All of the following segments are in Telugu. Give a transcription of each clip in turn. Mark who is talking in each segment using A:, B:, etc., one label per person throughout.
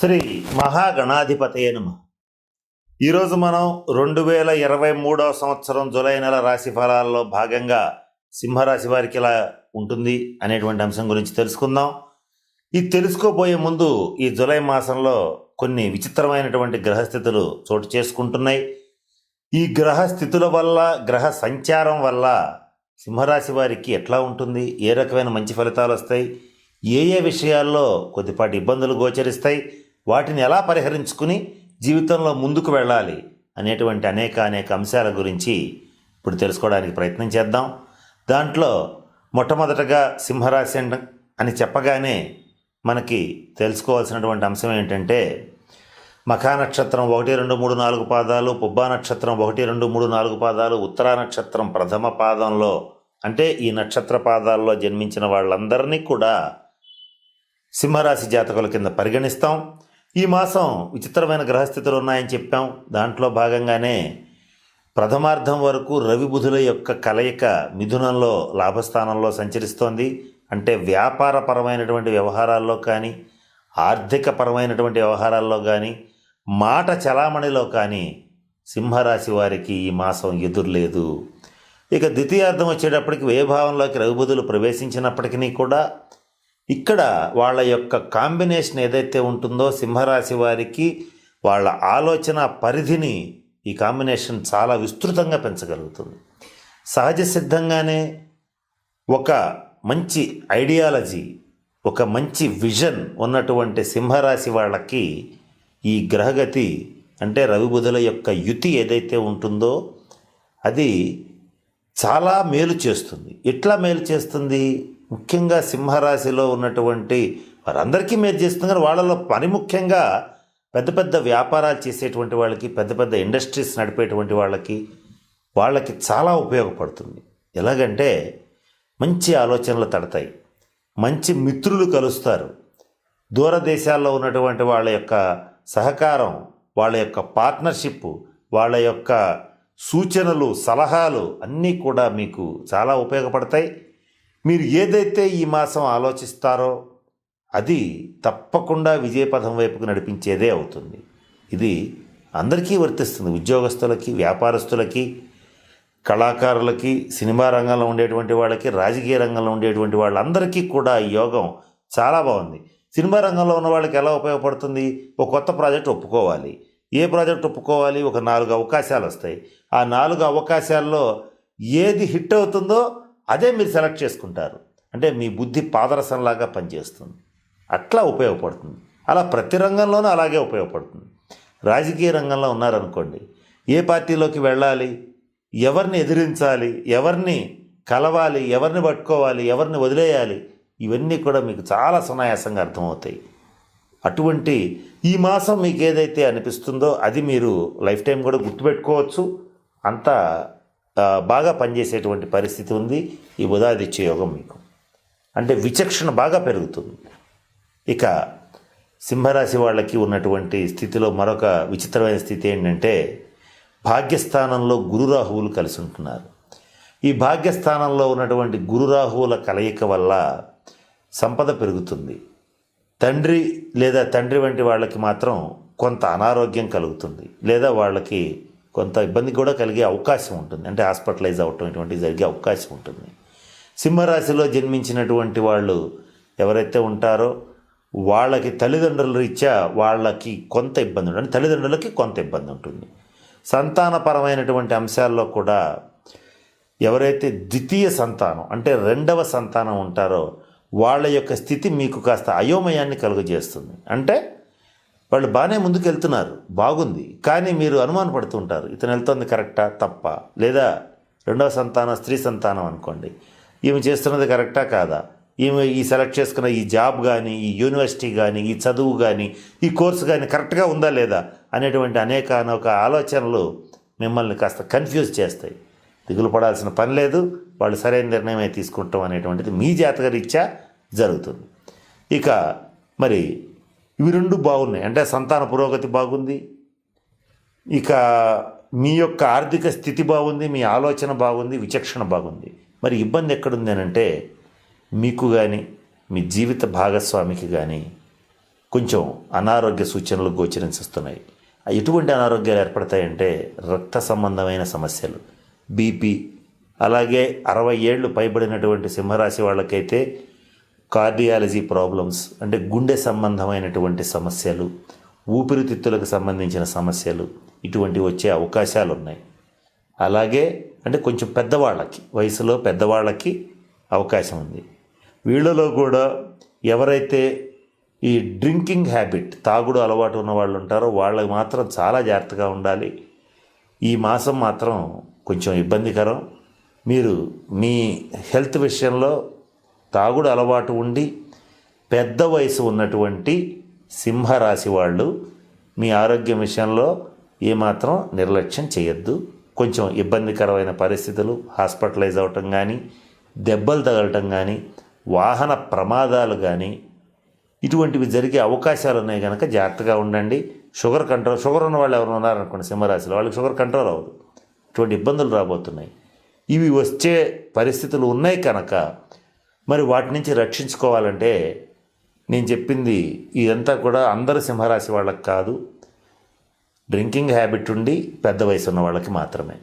A: శ్రీ మహాగణాధిపతయ నమ. ఈరోజు మనం రెండు వేల ఇరవై మూడవ సంవత్సరం జూలై నెల రాశి ఫలాల్లో భాగంగా సింహరాశి వారికి ఇలా ఉంటుంది అనేటువంటి అంశం గురించి తెలుసుకుందాం. ఇది తెలుసుకోబోయే ముందు ఈ జూలై మాసంలో కొన్ని విచిత్రమైనటువంటి గ్రహస్థితులు చోటు చేసుకుంటున్నాయి. ఈ గ్రహస్థితుల వల్ల గ్రహ సంచారం వల్ల సింహరాశి వారికి ఎట్లా ఉంటుంది? ఏ రకమైన మంచి ఫలితాలు వస్తాయి? ఏ ఏ విషయాల్లో కొద్దిపాటి ఇబ్బందులు గోచరిస్తాయి? వాటిని ఎలా పరిహరించుకుని జీవితంలో ముందుకు వెళ్ళాలి అనేటువంటి అనేక అనేక అంశాల గురించి ఇప్పుడు తెలుసుకోవడానికి ప్రయత్నం చేద్దాం. దాంట్లో మొట్టమొదటగా సింహరాశి అని చెప్పగానే మనకి తెలుసుకోవాల్సినటువంటి అంశం ఏంటంటే మఖా నక్షత్రం ఒకటి రెండు మూడు నాలుగు పాదాలు పుబ్బా నక్షత్రం ఒకటి రెండు మూడు నాలుగు పాదాలు ఉత్తరా నక్షత్రం ప్రథమ పాదంలో అంటే ఈ నక్షత్ర పాదాల్లో జన్మించిన వాళ్ళందరినీ కూడా సింహరాశి జాతకుల కింద పరిగణిస్తాం. ఈ మాసం విచిత్రమైన గ్రహస్థితులు ఉన్నాయని చెప్పాం. దాంట్లో భాగంగానే ప్రథమార్థం వరకు రవి బుధుల యొక్క కలయిక మిథునంలో లాభస్థానంలో సంచరిస్తోంది. అంటే వ్యాపారపరమైనటువంటి వ్యవహారాల్లో కానీ ఆర్థికపరమైనటువంటి వ్యవహారాల్లో కానీ మాట చలామణిలో కానీ సింహరాశి వారికి ఈ మాసం ఎదురులేదు. ఇక ద్వితీయార్థం వచ్చేటప్పటికి వ్యయభావంలోకి రవిబుధులు ప్రవేశించినప్పటికీ కూడా ఇక్కడ వాళ్ళ యొక్క కాంబినేషన్ ఏదైతే ఉంటుందో సింహరాశి వారికి వాళ్ళ ఆలోచన పరిధిని ఈ కాంబినేషన్ చాలా విస్తృతంగా పెంచగలుగుతుంది. సహజ సిద్ధంగానే ఒక మంచి ఐడియాలజీ ఒక మంచి విజన్ ఉన్నటువంటి సింహరాశి వాళ్ళకి ఈ గ్రహగతి అంటే రవిబుధుల యొక్క యుతి ఏదైతే ఉంటుందో అది చాలా మేలు చేస్తుంది. ఎట్లా మేలు చేస్తుంది? ముఖ్యంగా సింహరాశిలో ఉన్నటువంటి వారందరికీ మీరు చేస్తున్నారు వాళ్ళలో పని ముఖ్యంగా పెద్ద పెద్ద వ్యాపారాలు చేసేటువంటి వాళ్ళకి పెద్ద పెద్ద ఇండస్ట్రీస్ నడిపేటువంటి వాళ్ళకి వాళ్ళకి చాలా ఉపయోగపడుతుంది. ఎలాగంటే మంచి ఆలోచనలు తడతాయి. మంచి మిత్రులు కలుస్తారు. దూరదేశాల్లో ఉన్నటువంటి వాళ్ళ యొక్క సహకారం వాళ్ళ యొక్క పార్ట్నర్షిప్ వాళ్ళ యొక్క సూచనలు సలహాలు అన్నీ కూడా మీకు చాలా ఉపయోగపడతాయి. మీరు ఏదైతే ఈ మాసం ఆలోచిస్తారో అది తప్పకుండా విజయపథం వైపుకు నడిపించేదే అవుతుంది. ఇది అందరికీ వర్తిస్తుంది. ఉద్యోగస్తులకి వ్యాపారస్తులకి కళాకారులకి సినిమా రంగంలో ఉండేటువంటి వాళ్ళకి రాజకీయ రంగంలో ఉండేటువంటి వాళ్ళందరికీ కూడా ఈ యోగం చాలా బాగుంది. సినిమా రంగంలో ఉన్న వాళ్ళకి ఎలా ఉపయోగపడుతుంది? ఒక కొత్త ప్రాజెక్ట్ ఒప్పుకోవాలి. ఏ ప్రాజెక్ట్ ఒప్పుకోవాలి? ఒక నాలుగు అవకాశాలు వస్తాయి. ఆ నాలుగు అవకాశాల్లో ఏది హిట్ అవుతుందో అదే మీరు సెలెక్ట్ చేసుకుంటారు. అంటే మీ బుద్ధి పాదరసంలాగా పనిచేస్తుంది. అట్లా ఉపయోగపడుతుంది. అలా ప్రతి రంగంలోనూ అలాగే ఉపయోగపడుతుంది. రాజకీయ రంగంలో ఉన్నారనుకోండి ఏ పార్టీలోకి వెళ్ళాలి ఎవరిని ఎదిరించాలి ఎవరిని కలవాలి ఎవరిని పట్టుకోవాలి ఎవరిని వదిలేయాలి ఇవన్నీ కూడా మీకు చాలా సునాయాసంగా అర్థమవుతాయి. అటువంటి ఈ మాసం మీకు ఏదైతే అనిపిస్తుందో అది మీరు లైఫ్ టైం కూడా గుర్తుపెట్టుకోవచ్చు. అంత బాగా పనిచేసేటువంటి పరిస్థితి ఉంది. ఈ ఉదాదిత్య యోగం మీకు. అంటే విచక్షణ బాగా పెరుగుతుంది. ఇక సింహరాశి వాళ్ళకి ఉన్నటువంటి స్థితిలో మరొక విచిత్రమైన స్థితి ఏంటంటే భాగ్యస్థానంలో గురురాహువులు కలిసి ఉంటున్నారు. ఈ భాగ్యస్థానంలో ఉన్నటువంటి గురురాహువుల కలయిక వల్ల సంపద పెరుగుతుంది. తండ్రి లేదా తండ్రి వంటి వాళ్ళకి మాత్రం కొంత అనారోగ్యం కలుగుతుంది. లేదా వాళ్ళకి కొంత ఇబ్బంది కూడా కలిగే అవకాశం ఉంటుంది. అంటే హాస్పిటలైజ్ అవటం ఇటువంటివి జరిగే అవకాశం ఉంటుంది. సింహరాశిలో జన్మించినటువంటి వాళ్ళు ఎవరైతే ఉంటారో వాళ్ళకి తల్లిదండ్రుల రీత్యా వాళ్ళకి కొంత ఇబ్బంది ఉంటుంది. తల్లిదండ్రులకి కొంత ఇబ్బంది ఉంటుంది. సంతానపరమైనటువంటి అంశాల్లో కూడా ఎవరైతే ద్వితీయ సంతానం అంటే రెండవ సంతానం ఉంటారో వాళ్ళ యొక్క స్థితి మీకు కాస్త అయోమయాన్ని కలుగజేస్తుంది. అంటే వాళ్ళు బాగానే ముందుకు వెళ్తున్నారు బాగుంది. కానీ మీరు అనుమాన పడుతుంటారు ఇతను వెళ్తుంది కరెక్టా? తప్ప. లేదా రెండవ సంతానం స్త్రీ సంతానం అనుకోండి. ఈమె చేస్తున్నది కరెక్టా? కాదా? ఈమె ఈ సెలెక్ట్ చేసుకున్న ఈ జాబ్ కానీ ఈ యూనివర్సిటీ కానీ ఈ చదువు కానీ ఈ కోర్సు కానీ కరెక్ట్గా ఉందా లేదా అనేటువంటి అనేక అనేక ఆలోచనలు మిమ్మల్ని కాస్త కన్ఫ్యూజ్ చేస్తాయి. దిగులు పడాల్సిన పని లేదు. వాళ్ళు సరైన నిర్ణయమే తీసుకుంటాం అనేటువంటిది మీ జాతకరీత్యా జరుగుతుంది. ఇక మరి ఇవి రెండు బాగున్నాయి. అంటే సంతాన పురోగతి బాగుంది. ఇక మీ యొక్క ఆర్థిక స్థితి బాగుంది మీ ఆలోచన బాగుంది విచక్షణ బాగుంది. మరి ఇబ్బంది ఎక్కడుంది అని అంటే మీకు కానీ మీ జీవిత భాగస్వామికి కానీ కొంచెం అనారోగ్య సూచనలు గోచరించుస్తున్నాయి ఎటువంటి అనారోగ్యాలు ఏర్పడతాయంటే రక్త సంబంధమైన సమస్యలు. బీపీ అలాగే అరవై ఏళ్ళు పైబడినటువంటి సింహరాశి వాళ్ళకైతే కార్డియాలజీ ప్రాబ్లమ్స్ అంటే గుండె సంబంధమైనటువంటి సమస్యలు ఊపిరితిత్తులకు సంబంధించిన సమస్యలు ఇటువంటి వచ్చే అవకాశాలు ఉన్నాయి అలాగే అంటే కొంచెం పెద్దవాళ్ళకి వయసులో పెద్దవాళ్ళకి అవకాశం ఉంది. వీళ్ళలో కూడా ఎవరైతే ఈ డ్రింకింగ్ హ్యాబిట్ తాగుడు అలవాటు ఉన్న వాళ్ళు ఉంటారో వాళ్ళకి మాత్రం చాలా జాగ్రత్తగా ఉండాలి. ఈ మాసం మాత్రం కొంచెం ఇబ్బందికరం. మీరు మీ హెల్త్ విషయంలో తాగుడు అలవాటు ఉండి పెద్ద వయసు ఉన్నటువంటి సింహరాశి వాళ్ళు మీ ఆరోగ్యం విషయంలో ఏమాత్రం నిర్లక్ష్యం చేయొద్దు. కొంచెం ఇబ్బందికరమైన పరిస్థితులు హాస్పిటలైజ్ అవటం కానీ దెబ్బలు తగలటం కానీ వాహన ప్రమాదాలు కానీ ఇటువంటివి జరిగే అవకాశాలు ఉన్నాయి కనుక జాగ్రత్తగా ఉండండి. షుగర్ కంట్రోల్ షుగర్ ఉన్న వాళ్ళు ఎవరు ఉన్నారనుకోండి సింహరాశిలో వాళ్ళకి షుగర్ కంట్రోల్ అవ్వదు. ఇటువంటి ఇబ్బందులు రాబోతున్నాయి. ఇవి వచ్చే పరిస్థితులు ఉన్నాయి కనుక మరి వాటి నుంచి రక్షించుకోవాలంటే నేను చెప్పింది ఇదంతా కూడా అందరు సింహరాశి వాళ్ళకి కాదు. డ్రింకింగ్ హ్యాబిట్ ఉండి పెద్ద వయసు ఉన్న వాళ్ళకి మాత్రమే.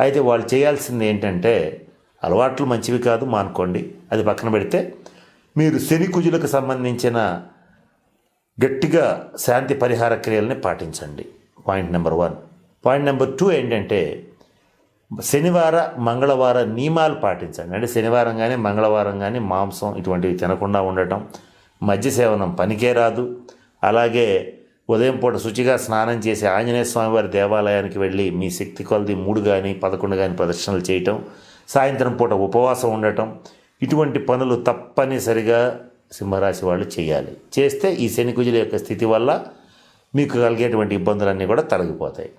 A: అయితే వాళ్ళు చేయాల్సింది ఏంటంటే అలవాట్లు మంచివి కాదు మానుకోండి. అది పక్కన పెడితే మీరు శని కుజులకు సంబంధించిన గట్టిగా శాంతి పరిహార క్రియల్ని పాటించండి. Point number one. Point number two ఏంటంటే శనివార మంగళవార నియమాలు పాటించండి. అంటే శనివారం కానీ మంగళవారం కానీ మాంసం ఇటువంటివి తినకుండా ఉండటం మద్య సేవనం పనికే రాదు. అలాగే ఉదయం పూట శుచిగా స్నానం చేసి ఆంజనేయ స్వామివారి దేవాలయానికి వెళ్ళి మీ శక్తి కొలది మూడు కానీ పదకొండు కానీ ప్రదర్శనలు చేయటం సాయంత్రం పూట ఉపవాసం ఉండటం ఇటువంటి పనులు తప్పనిసరిగా సింహరాశి వాళ్ళు చేయాలి. చేస్తే ఈ శని కుజుల యొక్క స్థితి వల్ల మీకు కలిగేటువంటి ఇబ్బందులన్నీ కూడా తొలగిపోతాయి.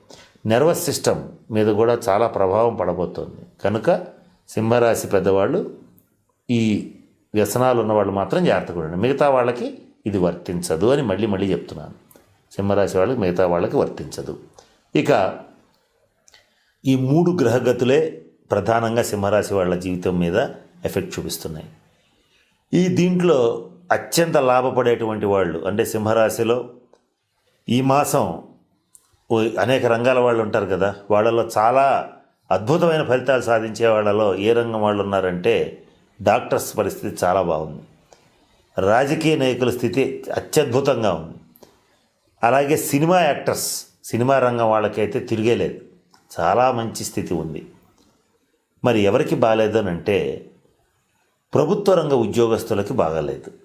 A: నెర్వస్ సిస్టమ్ మీద కూడా చాలా ప్రభావం పడబోతోంది. కనుక సింహరాశి పెద్దవాళ్ళు ఈ వ్యసనాలు ఉన్నవాళ్ళు మాత్రం జాగ్రత్తగా ఉండండి. మిగతా వాళ్ళకి ఇది వర్తించదు అని మళ్ళీ మళ్ళీ చెప్తున్నాను. సింహరాశి వాళ్ళకి మిగతా వాళ్ళకి వర్తించదు. ఇక ఈ మూడు గ్రహగతులే ప్రధానంగా సింహరాశి వాళ్ళ జీవితం మీద ఎఫెక్ట్ చూపిస్తున్నాయి. ఈ దీంట్లో అత్యంత లాభపడేటువంటి వాళ్ళు అంటే సింహరాశిలో ఈ మాసం అనేక రంగాల వాళ్ళు ఉంటారు కదా. వాళ్ళలో చాలా అద్భుతమైన ఫలితాలు సాధించే వాళ్ళలో ఏ రంగం వాళ్ళు ఉన్నారంటే డాక్టర్స్ పరిస్థితి చాలా బాగుంది. రాజకీయ నాయకుల స్థితి అత్యద్భుతంగా ఉంది. అలాగే సినిమా యాక్టర్స్ సినిమా రంగం వాళ్ళకైతే తిరిగేలేదు చాలా మంచి స్థితి ఉంది. మరి ఎవరికి బాగాలేదనంటే ప్రభుత్వ రంగ ఉద్యోగస్తులకి బాగాలేదు.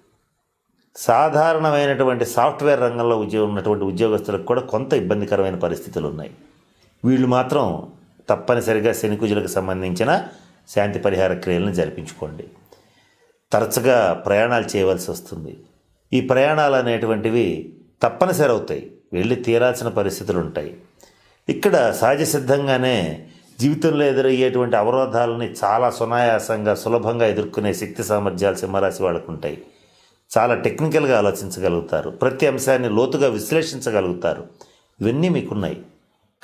A: సాధారణమైనటువంటి సాఫ్ట్వేర్ రంగంలో ఉద్యోగం ఉన్నటువంటి ఉద్యోగస్తులకు కూడా కొంత ఇబ్బందికరమైన పరిస్థితులు ఉన్నాయి వీళ్ళు మాత్రం తప్పనిసరిగా శనికుజులకు సంబంధించిన శాంతి పరిహార క్రియలను జరిపించుకోండి. తరచుగా ప్రయాణాలు చేయవలసి వస్తుంది. ఈ ప్రయాణాలు అనేటువంటివి తప్పనిసరి అవుతాయి వెళ్ళి తీరాల్సిన పరిస్థితులు ఉంటాయి ఇక్కడ సహజ సిద్ధంగానే జీవితంలో ఎదురయ్యేటువంటి అవరోధాలని చాలా సునాయాసంగా సులభంగా ఎదుర్కొనే శక్తి సామర్థ్యాలు సింహరాశి వాళ్ళకు ఉంటాయి చాలా టెక్నికల్గా ఆలోచించగలుగుతారు. ప్రతి అంశాన్ని లోతుగా విశ్లేషించగలుగుతారు. ఇవన్నీ మీకున్నాయి.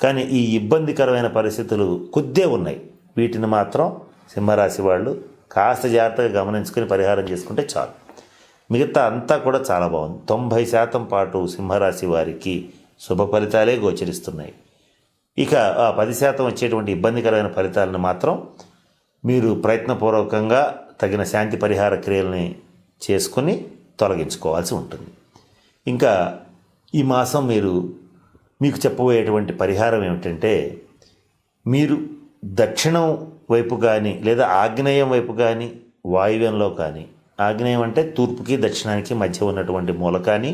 A: కానీ ఈ ఇబ్బందికరమైన పరిస్థితులు కొద్దే ఉన్నాయి. వీటిని మాత్రం సింహరాశి వాళ్ళు కాస్త జాగ్రత్తగా గమనించుకొని పరిహారం చేసుకుంటే చాలు. మిగతా అంతా కూడా చాలా బాగుంది. తొంభై శాతం పాటు సింహరాశి వారికి శుభ ఫలితాలే గోచరిస్తున్నాయి. ఇక ఆ పది శాతం వచ్చేటువంటి ఇబ్బందికరమైన ఫలితాలను మాత్రం మీరు ప్రయత్నపూర్వకంగా తగిన శాంతి పరిహార క్రియల్ని చేసుకుని తొలగించుకోవాల్సి ఉంటుంది. ఇంకా ఈ మాసం మీరు మీకు చెప్పబోయేటువంటి పరిహారం ఏమిటంటే మీరు దక్షిణం వైపు కానీ లేదా ఆగ్నేయం వైపు కానీ వాయువ్యంలో కానీ ఆగ్నేయం అంటే తూర్పుకి దక్షిణానికి మధ్య ఉన్నటువంటి మూల కానీ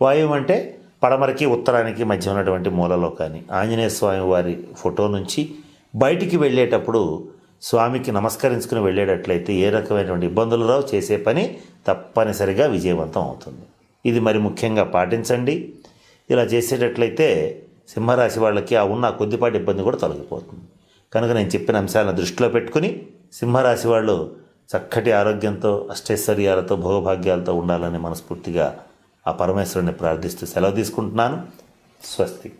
A: వాయువు అంటే పడమరకి ఉత్తరానికి మధ్య ఉన్నటువంటి మూలలో కానీ ఆంజనేయ స్వామి వారి ఫోటో నుంచి బయటికి వెళ్ళేటప్పుడు స్వామికి నమస్కరించుకుని వెళ్ళేటట్లయితే ఏ రకమైనటువంటి ఇబ్బందులు రావు చేసే పని తప్పనిసరిగా విజయవంతం అవుతుంది. ఇది మరి ముఖ్యంగా పాటించండి. ఇలా చేసేటట్లయితే సింహరాశి వాళ్ళకి ఆ ఉన్న కొద్దిపాటి ఇబ్బంది కూడా తొలగిపోతుంది. కనుక నేను చెప్పిన అంశాలను దృష్టిలో పెట్టుకుని సింహరాశి వాళ్ళు చక్కటి ఆరోగ్యంతో అష్టైశ్వర్యాలతో భోగభాగ్యాలతో ఉండాలని మనస్ఫూర్తిగా ఆ పరమేశ్వరుని ప్రార్థిస్తూ సెలవు తీసుకుంటున్నాను. స్వస్తి.